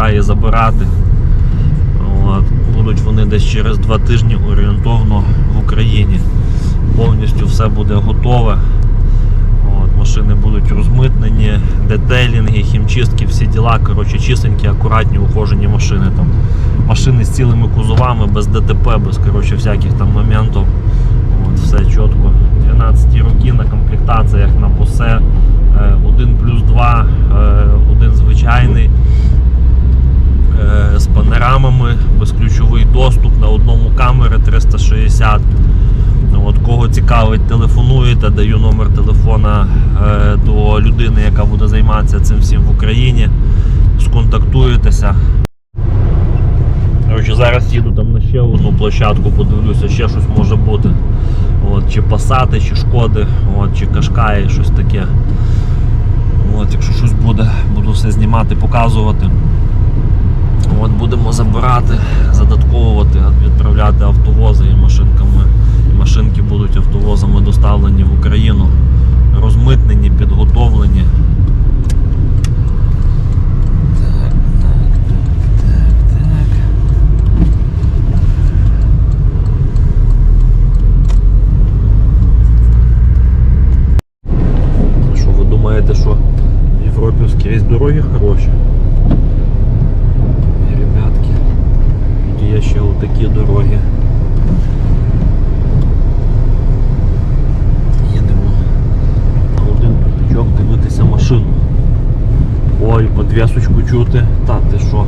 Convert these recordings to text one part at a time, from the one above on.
коротше, забирати. От. Будуть вони десь через два тижні орієнтовно в Україні. Повністю все буде готове. От, машини будуть розмитнені, детейлінги, хімчистки, всі діла. Коротше, чистенькі, акуратні, ухожені машини. Там. Машини з цілими кузовами, без ДТП, без коротше, всяких там моментів. От, все чітко. 12 роки на комплектаціях на босе. 1 плюс 2, один звичайний. Е, З панорамами, безключовий доступ на одному камери 360. Ну, От кого цікавить, телефонуєте, даю номер телефона е, до людини, яка буде займатися цим всім в Україні. Сконтактуєтеся. Коротше, зараз їду там на ще одну площадку, подивлюся, ще щось може бути. От, чи пасати, чи шкоди, от, чи кашкаї, щось таке. От, якщо щось буде, буду все знімати, показувати. От, будемо забирати, задатковувати, відправляти автовози і машинками. Машинки будуть автовозами доставлені в Україну, розмитнені, підготовлені. Так, так, так, так, так. Що ви думаєте, що в Європі скрізь дороги хороші? Ні, Ребятки, тут є ще отакі дороги. Їдемо на один тупичок дивитися машину. Ой, подвісочку чути. Та ти що?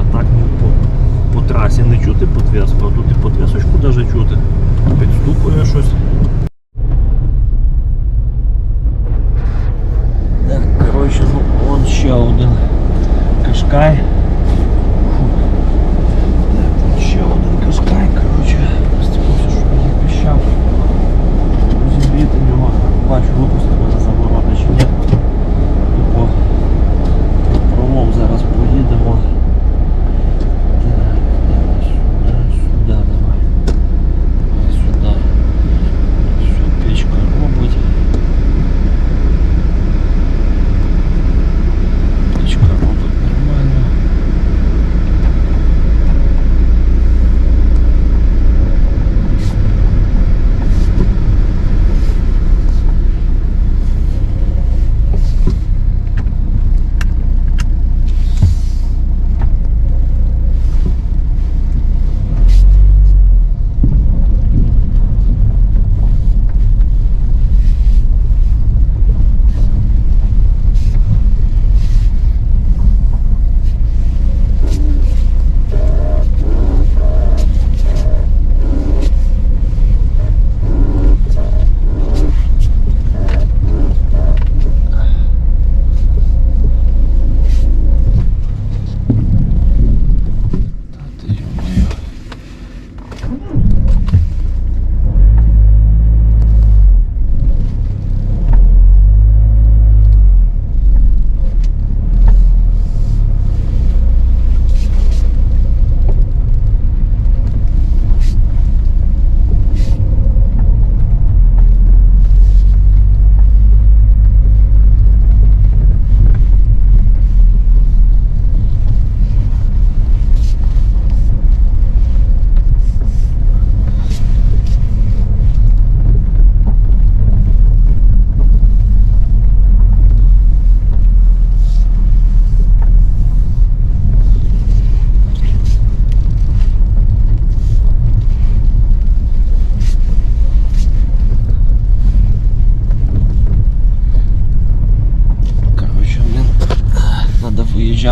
А так ну, по, по трасі не чути подвіску, а тут і подвісочку навіть чути. Підстукує щось. Так, коротше, ну вон ще один кашкай. Фу.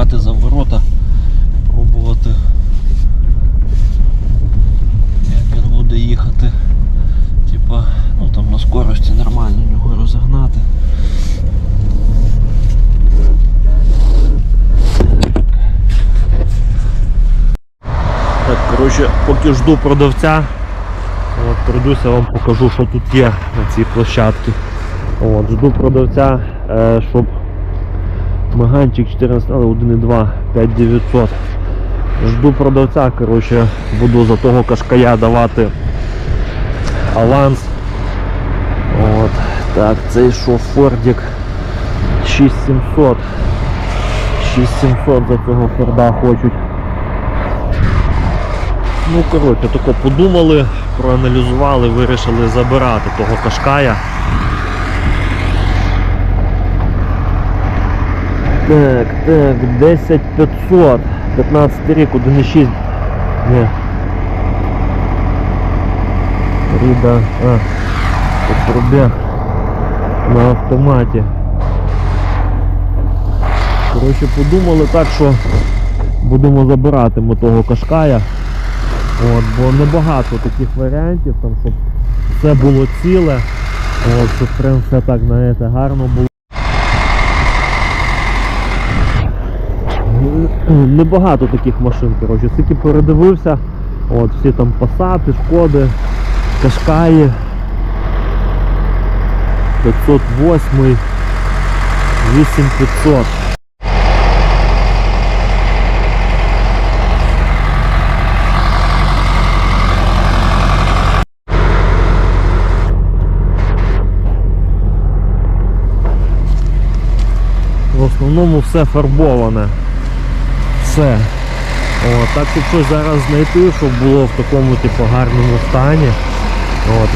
Виїжджати за ворота, пробувати, як він буде їхати. Типа, ну там на скорості нормально його розогнати. Так, коротше, поки жду продавця, от, пройдуся вам покажу, що тут є на цій площадці. От, жду продавця, е, щоб Маганчик 14, але 1,2, 5900. Жду продавця, коротше, буду за того кашкая давати аванс. От, так, цей що Фордік 6700. 6700 за цього форда хочуть. Ну, коротше, тако подумали, проаналізували, вирішили забирати того кашкая. Так, так, 10500, 15 рік, 1,6. Ні. Ріда, а, по на автоматі. Коротше, подумали так, що будемо забирати ми того кашкая. От, бо небагато таких варіантів, там, щоб все було ціле, от, щоб прям все так, знаєте, гарно було. Небагато таких машин, коротше, скільки передивився, от, всі там пасати, шкоди, кашкаї, 508, 8500. В основному все фарбоване. Все. О, так щоб щось зараз знайти, щоб було в такому типу гарному стані. От.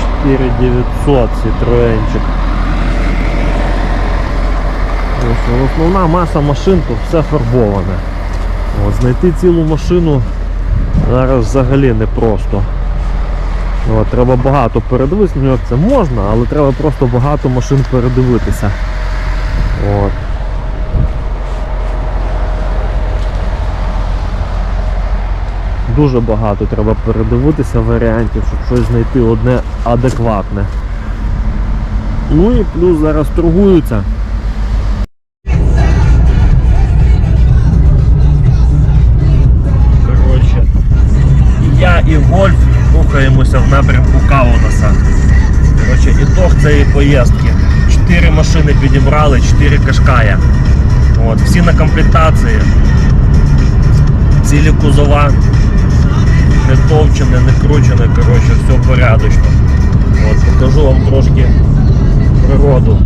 Чотири 900 Citroenчик. Основна маса машин то все фарбоване. От, знайти цілу машину зараз взагалі непросто. От, треба багато передивитися, ну як це можна, але треба просто багато машин передивитися. От. Дуже багато треба передивитися варіантів, щоб щось знайти одне адекватне. Ну і плюс зараз торгуються. Коротше, я і Вольф рухаємося в напрямку Каунаса. Коротше, ітог цієї поїздки. Чотири машини підібрали, чотири кашкая. От, всі на комплектації. Цілі кузова. Не товчене, не кручене, коротше, все порядочно. От, покажу вам трошки природу.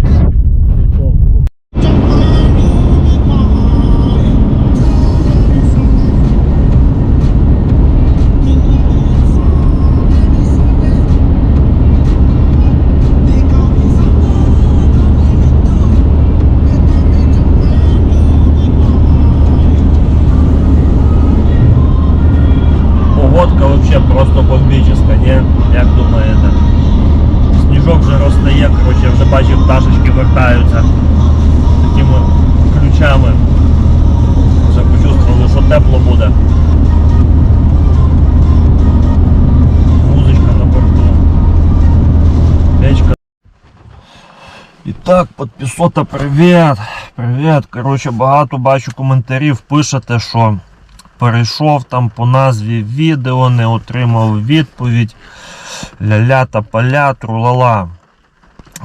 Итак, подписота, привіт! Привіт! Коротше, багато бачу коментарів, пишете, що перейшов там по назві відео, не отримав відповідь. Ля-ля та поля, трулала.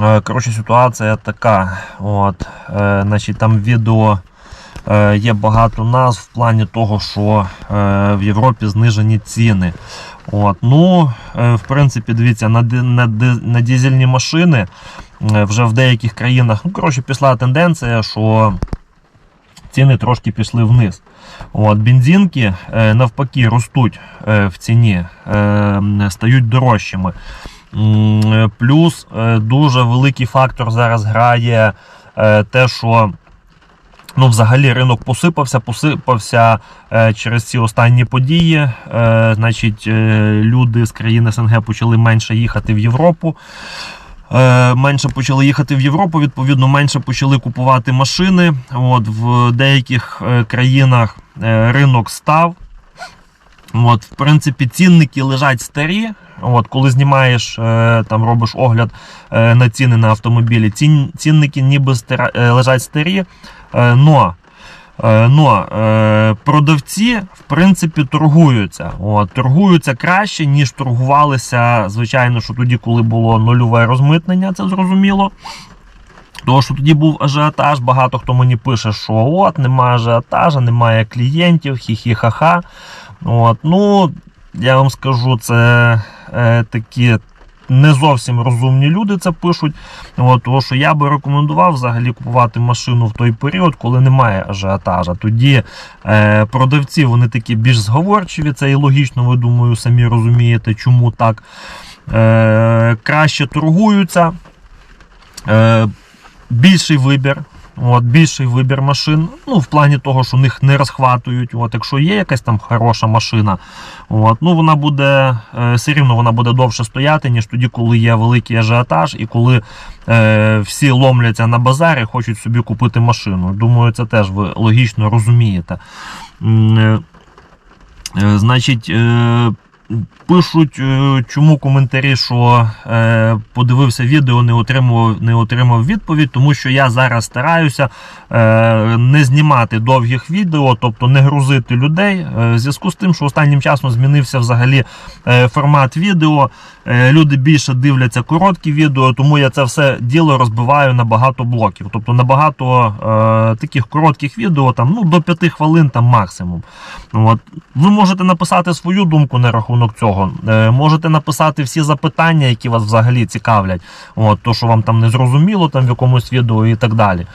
Е, Коротше, ситуація така. От, е, значить, там відео е, є багато назв в плані того, що е, в Європі знижені ціни. От, ну, е, в принципі, дивіться, на, на, на дизельні машини е, вже в деяких країнах, ну, коротше, пішла тенденція, що ціни трошки пішли вниз. От, бензинки е, навпаки ростуть в ціні, стають дорожчими. Плюс дуже великий фактор зараз грає те, що ну, взагалі ринок посипався, посипався е, через ці останні події. Е, значить, е, люди з країн СНГ почали менше їхати в Європу. Е, менше почали їхати в Європу, відповідно, менше почали купувати машини. От, в деяких е, країнах е, ринок став. От, в принципі, цінники лежать старі. От, коли знімаєш, е, там робиш огляд е, на ціни на автомобілі, цін, цінники ніби стара, е, лежать старі. Но Но продавці в принципі торгуються. От, торгуються краще, ніж торгувалися, звичайно, що тоді, коли було нульове розмитнення, це зрозуміло. Тому що тоді був ажіотаж, багато хто мені пише, що от немає ажіотажа, немає клієнтів, хі-хі-ха-ха. От, ну, я вам скажу, це е, такі не зовсім розумні люди це пишуть. От, тому що я би рекомендував взагалі купувати машину в той період, коли немає ажіотажа. Тоді е, продавці вони такі більш зговорчиві, це і логічно, ви думаю, самі розумієте, чому так. Е, краще торгуються. Е, більший вибір. От, більший вибір машин. Ну, в плані того, що них не розхватують. От, якщо є якась там хороша машина, от, ну, вона буде е, все рівно вона буде довше стояти, ніж тоді, коли є великий ажіотаж і коли е, всі ломляться на базарі, хочуть собі купити машину. Думаю, це теж ви логічно розумієте. Е, е, Значить, е, пишуть, е, чому коментарі, що е, подивився відео, не отримав, не отримав відповідь, тому що я зараз стараюся е, не знімати довгих відео, тобто не грузити людей. В зв'язку з тим, що останнім часом змінився взагалі формат відео. Е, люди більше дивляться короткі відео, тому я це все діло розбиваю на багато блоків. Тобто на багато е, таких коротких відео, там ну до 5 хвилин там максимум. От. Ви можете написати свою думку на рахунок цього. Е, можете написати всі запитання, які вас взагалі цікавлять. От, то, що вам там не зрозуміло там в якомусь відео і так далі.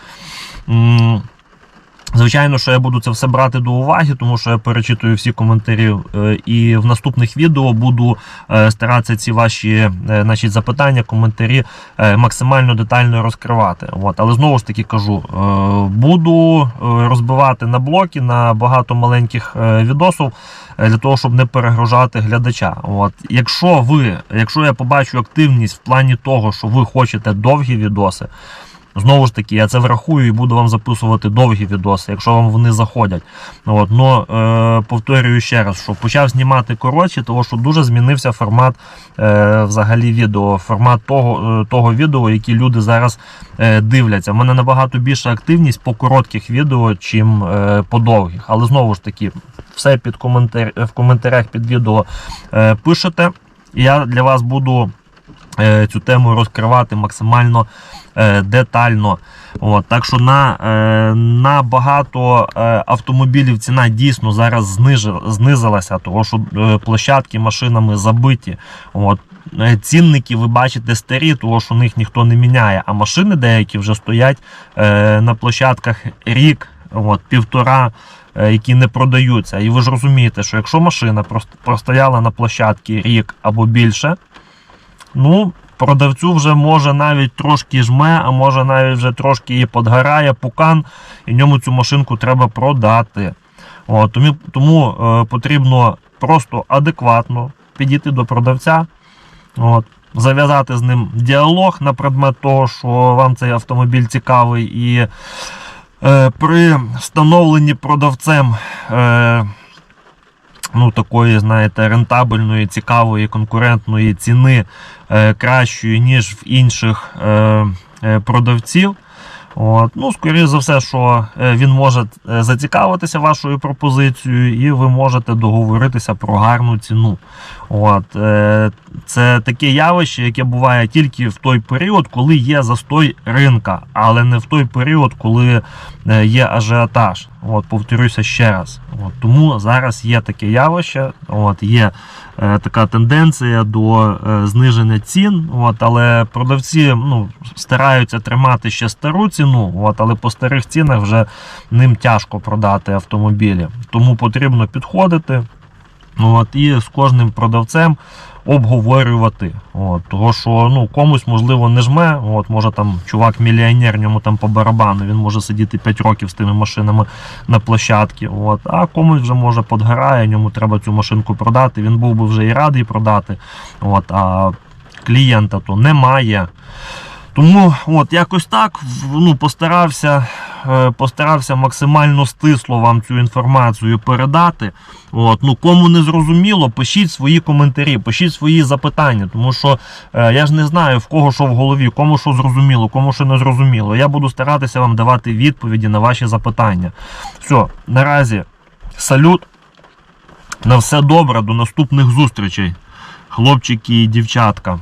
Звичайно, що я буду це все брати до уваги, тому що я перечитую всі коментарі е, і в наступних відео буду е, старатися ці ваші е, значить, запитання, коментарі е, максимально детально розкривати. От. Але знову ж таки кажу, е, буду е, розбивати на блоки на багато маленьких е, відосів е, для того, щоб не перегружати глядача. От. Якщо ви, якщо я побачу активність в плані того, що ви хочете довгі відоси. Знову ж таки, я це врахую і буду вам записувати довгі відоси, якщо вам вони заходять. От, но е, повторюю ще раз, що почав знімати коротші, тому що дуже змінився формат е, взагалі відео, формат того, е, того відео, які люди зараз е, дивляться. У мене набагато більша активність по коротких відео, чим е, по довгих. Але знову ж таки, все під коментар... в коментарях під відео е, пишете. Я для вас буду цю тему розкривати максимально е, детально. От, так що на, е, на багато е, автомобілів ціна дійсно зараз знизилася, тому що е, площадки машинами забиті. От, е, цінники ви бачите старі, тому що них ніхто не міняє. А машини деякі вже стоять е, на площадках рік, от, півтора. е, Які не продаються, і ви ж розумієте, що якщо машина простояла на площадці рік або більше, ну продавцю вже може навіть трошки жме, а може навіть вже трошки і подгорає пукан, і ньому цю машинку треба продати. От, тому тому е, потрібно просто адекватно підійти до продавця, от, зав'язати з ним діалог на предмет того, що вам цей автомобіль цікавий, і е, при встановленні продавцем. Е, ну, такої, знаєте, рентабельної, цікавої, конкурентної ціни е, кращої, ніж в інших е, е, продавців. От. Ну, скоріше за все, що він може зацікавитися вашою пропозицією, і ви можете договоритися про гарну ціну. От. Це таке явище, яке буває тільки в той період, коли є застой ринка, але не в той період, коли є ажіотаж. От, повторюся ще раз. От, тому зараз є таке явище, от, є е, така тенденція до е, зниження цін, от, але продавці ну, стараються тримати ще стару ціну, от, але по старих цінах вже ним тяжко продати автомобілі. Тому потрібно підходити от, і з кожним продавцем обговорювати. От, того, що ну, комусь можливо не жме. От, може там чувак мільйонер, ньому там по барабану, він може сидіти 5 років з тими машинами на площадці. От, а комусь вже може подгорає, ньому треба цю машинку продати. Він був би вже і радий продати. От, а клієнта то немає. Тому от якось так ну, постарався, е, постарався максимально стисло вам цю інформацію передати. От, ну, кому не зрозуміло, пишіть свої коментарі, пишіть свої запитання, тому що е, я ж не знаю в кого що в голові, кому що зрозуміло, кому що не зрозуміло. Я буду старатися вам давати відповіді на ваші запитання. Все, наразі салют. На все добре, до наступних зустрічей, хлопчики і дівчатка.